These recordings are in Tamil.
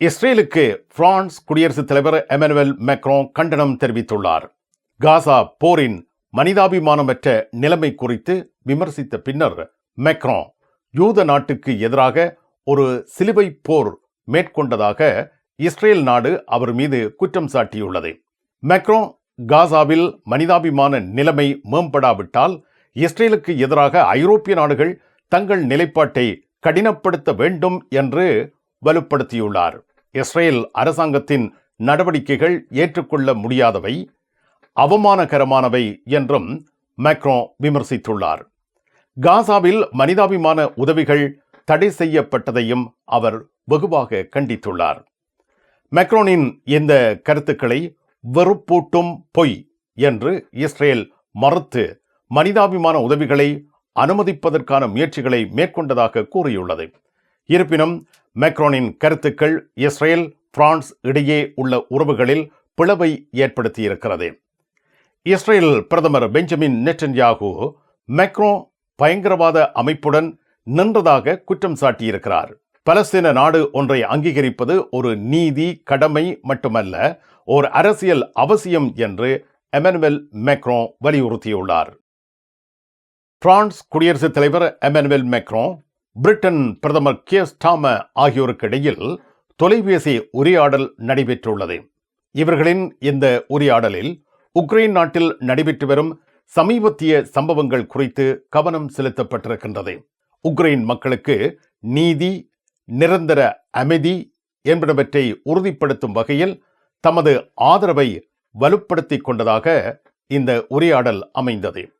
இஸ்ரேலுக்கு பிரான்ஸ் குடியரசுத் தலைவர் எமனுவல் மெக்ரோன் கண்டனம் தெரிவித்துள்ளார். காசா போரின் மனிதாபிமானமற்ற நிலைமை குறித்து விமர்சித்த பின்னர் மேக்ரோ யூத நாட்டுக்கு எதிராக ஒரு சிலுவை போர் மேற்கொண்டதாக இஸ்ரேல் நாடு அவர் மீது குற்றம் சாட்டியுள்ளது. மெக்ரோ காசாவில் மனிதாபிமான நிலைமை மேம்படாவிட்டால் இஸ்ரேலுக்கு எதிராக ஐரோப்பிய நாடுகள் தங்கள் நிலைப்பாட்டை கடினப்படுத்த வேண்டும் என்று வலுப்படுத்தியுள்ளார். இஸ்ரேல் அரசாங்கத்தின் நடவடிக்கைகள் ஏற்றுக்கொள்ள முடியாதவை அவமானகரமானவை என்றும் மேக்ரோ விமர்சித்துள்ளார். காசாவில் மனிதாபிமான உதவிகள் தடை செய்யப்பட்டதையும் அவர் வெகுவாக கண்டித்துள்ளார். மேக்ரோனின் இந்த கருத்துக்களை வெறுப்பூட்டும் பொய் என்று இஸ்ரேல் மறுத்து மனிதாபிமான உதவிகளை அனுமதிப்பதற்கான முயற்சிகளை மேற்கொண்டதாக கூறியுள்ளது. இருப்பினும் மேக்ரோனின் கருத்துக்கள் இஸ்ரேல் பிரான்ஸ் இடையே உள்ள உறவுகளில் பிளவை ஏற்படுத்தியிருக்கிறது. இஸ்ரேல் பிரதமர் பெஞ்சமின் நெட்டன்யாகு மெக்ரோ பயங்கரவாத அமைப்புடன் நின்றதாக குற்றம் சாட்டியிருக்கிறார். பலஸ்தீன நாடு ஒன்றை அங்கீகரிப்பது ஒரு நீதி கடமை மட்டுமல்ல ஒரு அரசியல் அவசியம் என்று எமனுவல் மேக்ரோ வலியுறுத்தியுள்ளார். பிரான்ஸ் குடியரசுத் தலைவர் எமனுவல் மேக்ரோ பிரிட்டன் பிரதமர் கே. ஸ்டாம ஆகியோருக்கு இடையில் தொலைபேசி உரையாடல் நடைபெற்றுள்ளது. இவர்களின் இந்த உரையாடலில் உக்ரைன் நாட்டில் நடைபெற்று வரும் சமீபத்திய சம்பவங்கள் குறித்து கவனம் செலுத்தப்பட்டிருக்கின்றது. உக்ரைன் மக்களுக்கு நீதி நிரந்தர அமைதி என்பனவற்றை உறுதிப்படுத்தும் வகையில் தமது ஆதரவை வலுப்படுத்திக் கொண்டதாக இந்த உரையாடல் அமைந்தது.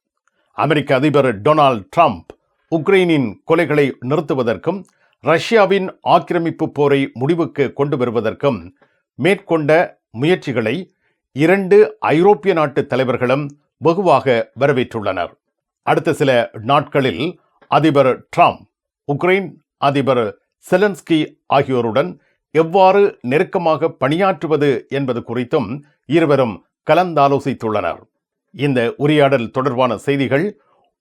அமெரிக்க அதிபர் டொனால்ட் ட்ரம்ப் உக்ரைனின் கொலைகளை நிறுத்துவதற்கும் ரஷ்யாவின் ஆக்கிரமிப்பு போரை முடிவுக்கு கொண்டு வருவதற்கும் மேற்கொண்ட முயற்சிகளை இரண்டு ஐரோப்பிய நாட்டு தலைவர்களும் வெகுவாக வரவேற்றுள்ளனர். அடுத்த சில நாட்களில் அதிபர் ட்ரம்ப் உக்ரைன் அதிபர் செலன்ஸ்கி ஆகியோருடன் எவ்வாறு நெருக்கமாக பணியாற்றுவது என்பது குறித்தும் இருவரும் கலந்தாலோசித்துள்ளனர். இந்த உரையாடல் தொடர்பான செய்திகள்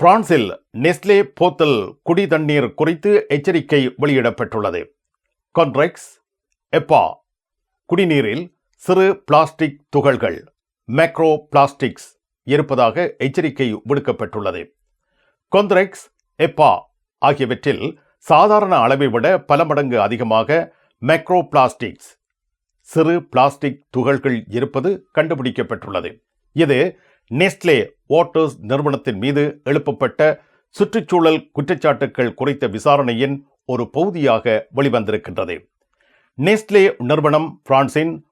பிரான்சில் நெஸ்லே போத்தல் குடி தண்ணீர் குறித்து எச்சரிக்கை வெளியிடப்பட்டுள்ளது. கான்ட்ரெக்ஸ் எப்பா குடிநீரில் சிறு பிளாஸ்டிக் துகள்கள் மேக்ரோ பிளாஸ்டிக்ஸ் இருப்பதாக எச்சரிக்கை விடுக்கப்பட்டுள்ளது. கொந்த்ரெக்ஸ் எப்பா ஆகியவற்றில் சாதாரண அளவை விட பல மடங்கு அதிகமாக மேக்ரோ பிளாஸ்டிக்ஸ் சிறு பிளாஸ்டிக் துகள்கள் இருப்பது கண்டுபிடிக்கப்பட்டுள்ளது. இது நெஸ்லே வாட்டர்ஸ் நிறுவனத்தின் மீது எழுப்பப்பட்ட சுற்றுச்சூழல் குற்றச்சாட்டுக்கள் குறித்த விசாரணையின் ஒரு பகுதியாக வெளிவந்திருக்கின்றது. நெஸ்லே நிறுவனம் பிரான்சின்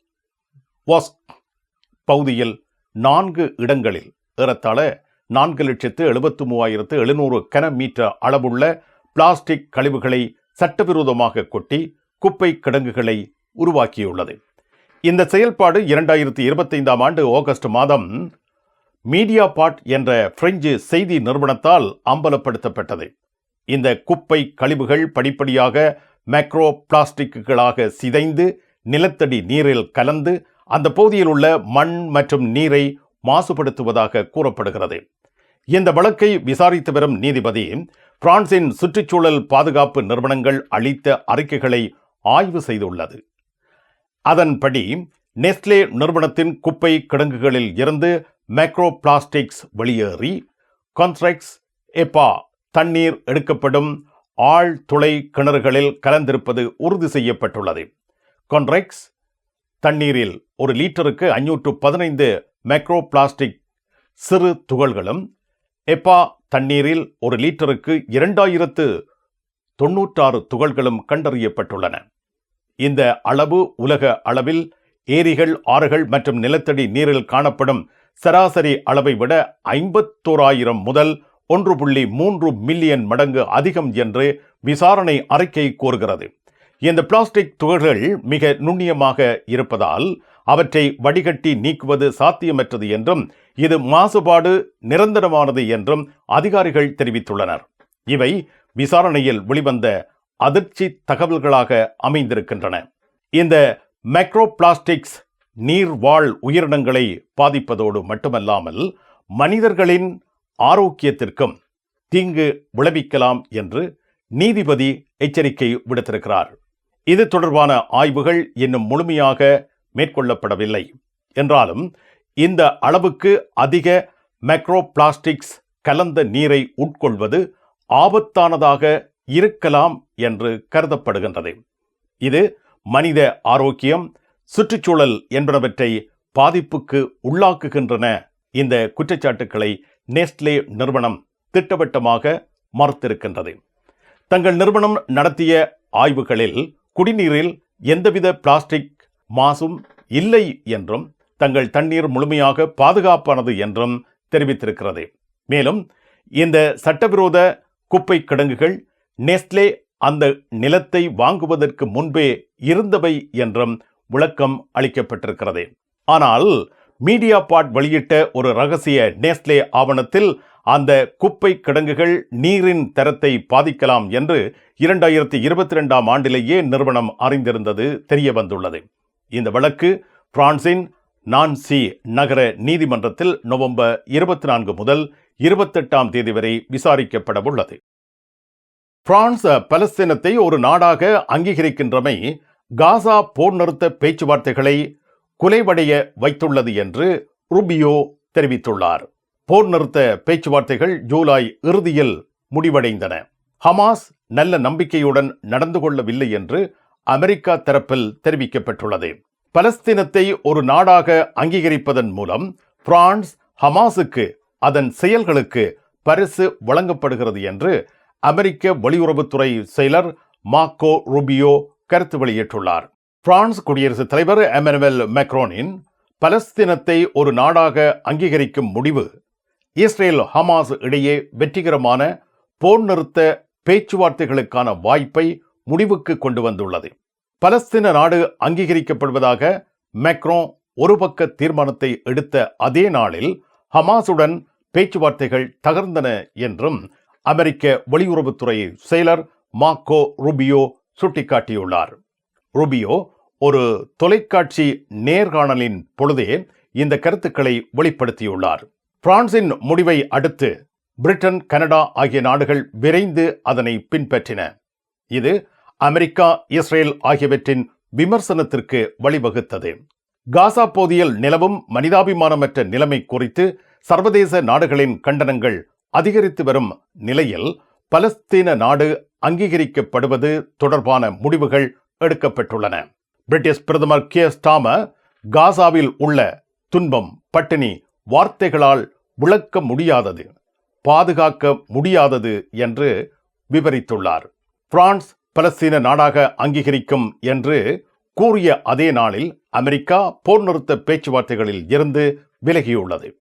வாஸ்க் பகுதியில் நான்கு இடங்களில் ஏறத்தாழ நான்கு லட்சத்து எழுபத்து மூவாயிரத்து எழுநூறு கன மீட்டர் அளவுள்ள பிளாஸ்டிக் கழிவுகளை சட்டவிரோதமாக கொட்டி குப்பை கிடங்குகளை உருவாக்கியுள்ளது. இந்த செயல்பாடு இரண்டாயிரத்தி இருபத்தைந்தாம் ஆண்டு ஆகஸ்ட் மாதம் மீடியா பாட் என்ற பிரெஞ்சு செய்தி நிறுவனத்தால் அம்பலப்படுத்தப்பட்டது. இந்த குப்பை கழிவுகள் படிப்படியாக மேக்ரோ பிளாஸ்டிக்குகளாக சிதைந்து நிலத்தடி நீரில் கலந்து அந்த பகுதியில் உள்ள மண் மற்றும் நீரை மாசுபடுத்துவதாக கூறப்படுகிறது. இந்த வழக்கை விசாரித்து வரும் நீதிபதி பிரான்சின் சுற்றுச்சூழல் பாதுகாப்பு நிறுவனங்கள் அளித்த அறிக்கைகளை ஆய்வு செய்துள்ளது. அதன்படி நெஸ்லே நிறுவனத்தின் குப்பை கிடங்குகளில் இருந்து மேக்ரோ பிளாஸ்டிக்ஸ் வெளியேறி கான்ட்ராக்ட்ஸ் எப்பா தண்ணீர் எடுக்கப்படும் ஆழ்துளை கிணறுகளில் கலந்திருப்பது உறுதி செய்யப்பட்டுள்ளது. கான்ட்ரெக்ஸ் தண்ணீரில் ஒரு லீட்டருக்கு ஐநூற்று பதினைந்து மைக்ரோ பிளாஸ்டிக் சிறு துகள்களும் எப்பா தண்ணீரில் ஒரு லீட்டருக்கு இரண்டாயிரத்து தொன்னூற்றாறு துகள்களும் கண்டறியப்பட்டுள்ளன. இந்த அளவு உலக அளவில் ஏரிகள் ஆறுகள் மற்றும் நிலத்தடி நீரில் காணப்படும் சராசரி அளவை விட ஐம்பத்தோராயிரம் முதல் ஒன்று புள்ளி மூன்று மில்லியன் மடங்கு அதிகம் என்று விசாரணை அறிக்கை கூறுகிறது. இந்த பிளாஸ்டிக் துகள்கள் மிக நுண்ணியமாக இருப்பதால் அவற்றை வடிகட்டி நீக்குவது சாத்தியமற்றது என்றும் இது மாசுபாடு நிரந்தரமானது என்றும் அதிகாரிகள் தெரிவித்துள்ளனர். இவை விசாரணையில் வெளிவந்த அதிர்ச்சி தகவல்களாக அமைந்திருக்கின்றன. இந்த மைக்ரோ பிளாஸ்டிக்ஸ் நீர்வாழ் உயிரினங்களை பாதிப்பதோடு மட்டுமல்லாமல் மனிதர்களின் ஆரோக்கியத்திற்கும் தீங்கு விளைவிக்கலாம் என்று நீதிபதி எச்சரிக்கை விடுத்திருக்கிறார். இது தொடர்பான ஆய்வுகள் இன்னும் முழுமையாக மேற்கொள்ளப்படவில்லை. என்றாலும் இந்த அளவுக்கு அதிக மைக்ரோ பிளாஸ்டிக்ஸ் கலந்த நீரை உட்கொள்வது ஆபத்தானதாக இருக்கலாம் என்று கருதப்படுகின்றது. இது மனித ஆரோக்கியம் சுற்றுச்சூழல் என்பனவற்றை பாதிப்புக்கு உள்ளாக்குகின்றன. இந்த குற்றச்சாட்டுக்களை நெஸ்ட்லே நிறுவனம் திட்டவட்டமாக மறுத்திருக்கின்றது. தங்கள் நிறுவனம் நடத்திய ஆய்வுகளில் குடிநீரில் எந்தவித பிளாஸ்டிக் மாசும் இல்லை என்றும் தங்கள் தண்ணீர் முழுமையாக பாதுகாப்பானது என்றும் தெரிவித்திருக்கிறது. மேலும் இந்த சட்டவிரோத குப்பை கிடங்குகள் நெஸ்ட்லே அந்த நிலத்தை வாங்குவதற்கு முன்பே இருந்தவை என்றும் விளக்கம் அளிக்கப்பட்டிருக்கிறது. ஆனால் மீடியா பாட் வெளியிட்ட ஒரு ரகசிய நேஸ்லே ஆவணத்தில் அந்த குப்பை கிடங்குகள் நீரின் தரத்தை பாதிக்கலாம் என்று இரண்டாயிரத்தி இருபத்தி ரெண்டாம் ஆண்டிலேயே நிறுவனம் அறிந்திருந்தது தெரிய வந்துள்ளது இந்த வழக்கு பிரான்சின் நான்சி நகர நீதிமன்றத்தில் நவம்பர் இருபத்தி நான்கு முதல் இருபத்தெட்டாம் தேதி வரை விசாரிக்கப்படவுள்ளது. பிரான்ஸ் பலஸ்தீனத்தை ஒரு நாடாக அங்கீகரிக்கின்றமை காசா போர் நிறுத்த பேச்சுவார்த்தைகளை குலைவடைய வைத்துள்ளது என்று ருபியோ தெரிவித்துள்ளார். போர் நிறுத்த பேச்சுவார்த்தைகள் ஜூலை இறுதியில் முடிவடைந்தன. ஹமாஸ் நல்ல நம்பிக்கையுடன் நடந்து கொள்ளவில்லை என்று அமெரிக்கா தரப்பில் தெரிவிக்கப்பட்டுள்ளது. பலஸ்தீனத்தை ஒரு நாடாக அங்கீகரிப்பதன் மூலம் பிரான்ஸ் ஹமாஸுக்கு அதன் செயல்களுக்கு பரிசு வழங்கப்படுகிறது என்று அமெரிக்க வெளியுறவுத்துறை செயலர் மார்க்கோ ரூபியோ கருத்து வெளியிட்டுள்ளார். பிரான்ஸ் குடியரசுத் தலைவர் எமனுவல் மெக்ரோனின் பலஸ்தீனத்தை ஒரு நாடாக அங்கீகரிக்கும் முடிவு இஸ்ரேல் ஹமாஸ் இடையே வெற்றிகரமான போர் நிறுத்த பேச்சுவார்த்தைகளுக்கான வாய்ப்பை முடிவுக்கு கொண்டு வந்துள்ளது. பலஸ்தீன நாடு அங்கீகரிக்கப்படுவதாக மேக்ரோ ஒரு பக்க தீர்மானத்தை எடுத்த அதே நாளில் ஹமாஸுடன் பேச்சுவார்த்தைகள் தகர்ந்தன என்றும் அமெரிக்க வெளியுறவுத்துறை செயலர் மார்க்கோ ருபியோ சுட்டிக்காட்டியுள்ளார். ருபியோ ஒரு தொலைக்காட்சி நேர்காணலின் பொழுதே இந்த கருத்துக்களை வெளிப்படுத்தியுள்ளார். பிரான்சின் முடிவை அடுத்து பிரிட்டன் கனடா ஆகிய நாடுகள் விரைந்து அதனை பின்பற்றின. இது அமெரிக்கா இஸ்ரேல் ஆகியவற்றின் விமர்சனத்திற்கு வழிவகுத்தது. காசா போதியில் நிலவும் மனிதாபிமானமற்ற நிலைமை குறித்து சர்வதேச நாடுகளின் கண்டனங்கள் அதிகரித்து வரும் நிலையில் பலஸ்தீன நாடு அங்கீகரிக்கப்படுவது தொடர்பான முடிவுகள் எடுக்கப்பட்டுள்ளன. பிரிட்டிஷ் பிரதமர் கே. ஸ்டாம காசாவில் உள்ள துன்பம் பட்டினி வார்த்தைகளால் விளக்க முடியாதது பாதுகாக்க முடியாதது என்று விவரித்துள்ளார். பிரான்ஸ் பலஸ்தீன நாடாக அங்கீகரிக்கும் என்று கூறிய அதே நாளில் அமெரிக்கா போர் நிறுத்த பேச்சுவார்த்தைகளில் இருந்து விலகியுள்ளது.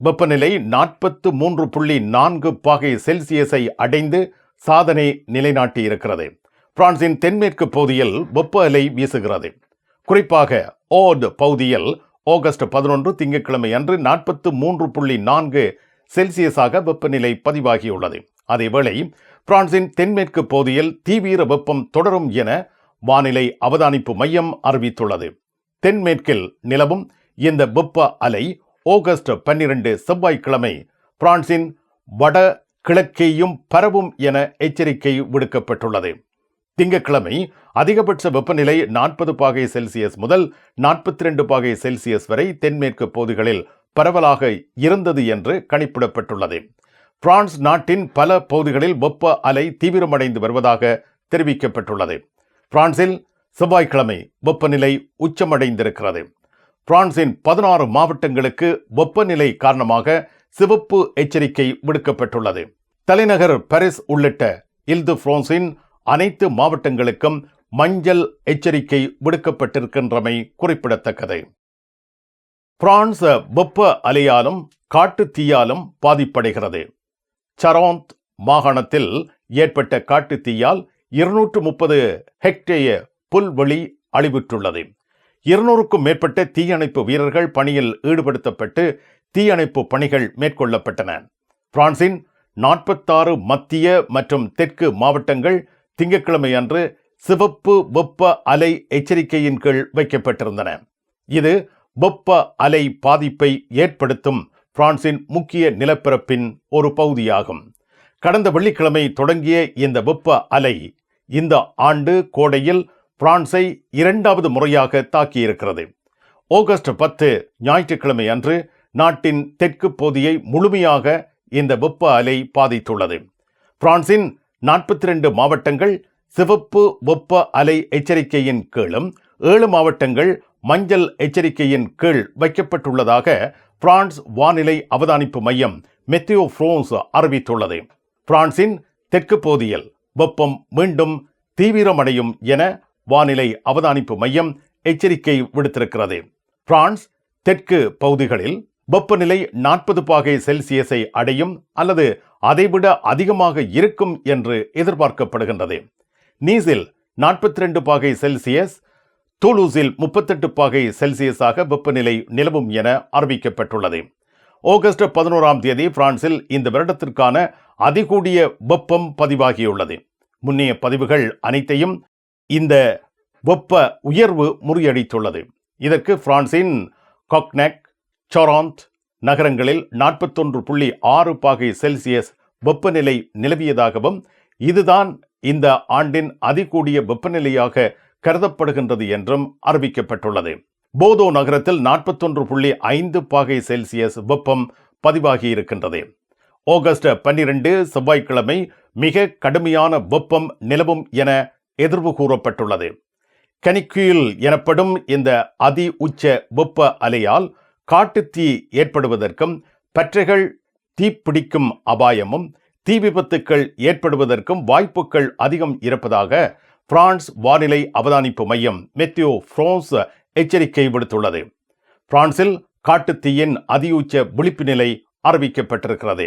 வெப்பநிலை நாற்பத்து மூன்று புள்ளி நான்கு பாகை செல்சியஸை அடைந்து சாதனை நிலைநாட்டியிருக்கிறது. பிரான்சின் தென்மேற்கு பகுதியில் வெப்ப அலை வீசுகிறது. குறிப்பாக ஓட் பகுதியில் ஆகஸ்ட் பதினொன்று திங்கட்கிழமை அன்று நாற்பத்து மூன்று புள்ளி நான்கு செல்சியஸாக வெப்பநிலை பதிவாகியுள்ளது. அதேவேளை பிரான்சின் தென்மேற்கு பகுதியில் தீவிர வெப்பம் தொடரும் என வானிலை அவதானிப்பு மையம் அறிவித்துள்ளது. தென்மேற்கில் நிலவும் இந்த வெப்ப அலை ஆகஸ்ட் பன்னிரண்டு செவ்வாய்க்கிழமை பிரான்சின் வட கிழக்கேயும் பரவும் என எச்சரிக்கை விடுக்கப்பட்டுள்ளது. திங்கட்கிழமை அதிகபட்ச வெப்பநிலை நாற்பது பாகை செல்சியஸ் முதல் நாற்பத்தி ரெண்டு பாகை செல்சியஸ் வரை தென்மேற்கு பகுதிகளில் பரவலாக இருந்தது என்று கணிப்பிடப்பட்டுள்ளது. பிரான்ஸ் நாட்டின் பல பகுதிகளில் வெப்ப அலை தீவிரமடைந்து வருவதாக தெரிவிக்கப்பட்டுள்ளது. பிரான்சில் செவ்வாய்க்கிழமை வெப்பநிலை உச்சமடைந்திருக்கிறது. பிரான்சின் பதினாறு மாவட்டங்களுக்கு வெப்பநிலை காரணமாக சிவப்பு எச்சரிக்கை விடுக்கப்பட்டுள்ளது. தலைநகர் பாரிஸ் உள்ளிட்ட இல்து பிரான்சின் அனைத்து மாவட்டங்களுக்கும் மஞ்சள் எச்சரிக்கை விடுக்கப்பட்டிருக்கின்றமை குறிப்பிடத்தக்கது. பிரான்ஸ் வெப்ப அலையாலும் காட்டு தீயாலும் பாதிப்படைகிறது. சரோந்த் மாகாணத்தில் ஏற்பட்ட காட்டு தீயால் இருநூற்று முப்பது ஹெக்டேய புல்வெளி அழிவுற்றுள்ளது. இருநூறுக்கும் மேற்பட்ட தீயணைப்பு வீரர்கள் பணியில் ஈடுபடுத்தப்பட்டு தீயணைப்பு பணிகள் மேற்கொள்ளப்பட்டன. பிரான்சின் நாற்பத்தாறு மத்திய மற்றும் தெற்கு மாவட்டங்கள் திங்கட்கிழமை அன்று சிவப்பு வெப்ப அலை எச்சரிக்கையின் கீழ் வைக்கப்பட்டிருந்தன. இது வெப்ப அலை பாதிப்பை ஏற்படுத்தும் பிரான்சின் முக்கிய நிலப்பரப்பின் ஒரு பகுதியாகும். கடந்த வெள்ளிக்கிழமை தொடங்கிய இந்த வெப்ப அலை இந்த ஆண்டு கோடையில் பிரான்சை இரண்டாவது முறையாக தாக்கியிருக்கிறது. ஆகஸ்ட் பத்து ஞாயிற்றுக்கிழமை அன்று நாட்டின் தெற்கு பகுதியை முழுமையாக இந்த வெப்ப அலை பாதித்துள்ளது. பிரான்சின் நாற்பத்தி ரெண்டு மாவட்டங்கள் சிவப்பு வெப்ப அலை எச்சரிக்கையின் கீழும் ஏழு மாவட்டங்கள் மஞ்சள் எச்சரிக்கையின் கீழ் வைக்கப்பட்டுள்ளதாக பிரான்ஸ் வானிலை அவதானிப்பு மையம் மெத்தியோ ஃப்ரோன்ஸ் அறிவித்துள்ளது. பிரான்சின் தெற்கு பகுதியில் வெப்பம் மீண்டும் தீவிரமடையும் என வானிலை அவதானிப்பு மையம் எச்சரிக்கை விடுத்திருக்கிறது. பிரான்ஸ் தெற்கு பகுதிகளில் வெப்பநிலை நாற்பது பாகை செல்சியஸை அடையும் அல்லது அதைவிட அதிகமாக இருக்கும் என்று எதிர்பார்க்கப்படுகின்றது. நீஸில் நாற்பத்தி ரெண்டு பாகை செல்சியஸ் தூலூஸில் முப்பத்தெட்டு பாகை செல்சியஸாக வெப்பநிலை நிலவும் என அறிவிக்கப்பட்டுள்ளது. ஆகஸ்ட் பதினோராம் தேதி பிரான்சில் இந்த வருடத்திற்கான அதிகூடிய வெப்பம் பதிவாகியுள்ளது. முன்னைய பதிவுகள் அனைத்தையும் இந்த வெப்ப உயர்வு முறியடித்துள்ளது. இதற்கு பிரான்சின் கொக்னெக் சொராந்த் நகரங்களில் நாற்பத்தொன்று புள்ளி ஆறு பாகை செல்சியஸ் வெப்பநிலை நிலவியதாகவும் இதுதான் இந்த ஆண்டின் அதிகூடிய வெப்பநிலையாக கருதப்படுகின்றது என்றும் அறிவிக்கப்பட்டுள்ளது. போதோ நகரத்தில் நாற்பத்தொன்று புள்ளி ஐந்து பாகை செல்சியஸ் வெப்பம் பதிவாகி இருக்கின்றது ஆகஸ்ட் பன்னிரண்டு செவ்வாய்க்கிழமை மிக கடுமையான வெப்பம் நிலவும் என எதிர்வு கூறப்பட்டுள்ளது. கனிக்குயில் எனப்படும் இந்த அதி உச்ச வெப்ப அலையால் காட்டுத்தீ ஏற்படுவதற்கும் பற்றைகள் தீப்பிடிக்கும் அபாயமும் தீ விபத்துக்கள் ஏற்படுவதற்கும் வாய்ப்புகள் அதிகம் இருப்பதாக பிரான்ஸ் வானிலை அவதானிப்பு மையம் மெத்தியோ பிரான்ஸ் எச்சரிக்கை விடுத்துள்ளது. பிரான்சில் காட்டுத்தீயின் அதியுச்ச விழிப்பு நிலை அறிவிக்கப்பட்டிருக்கிறது.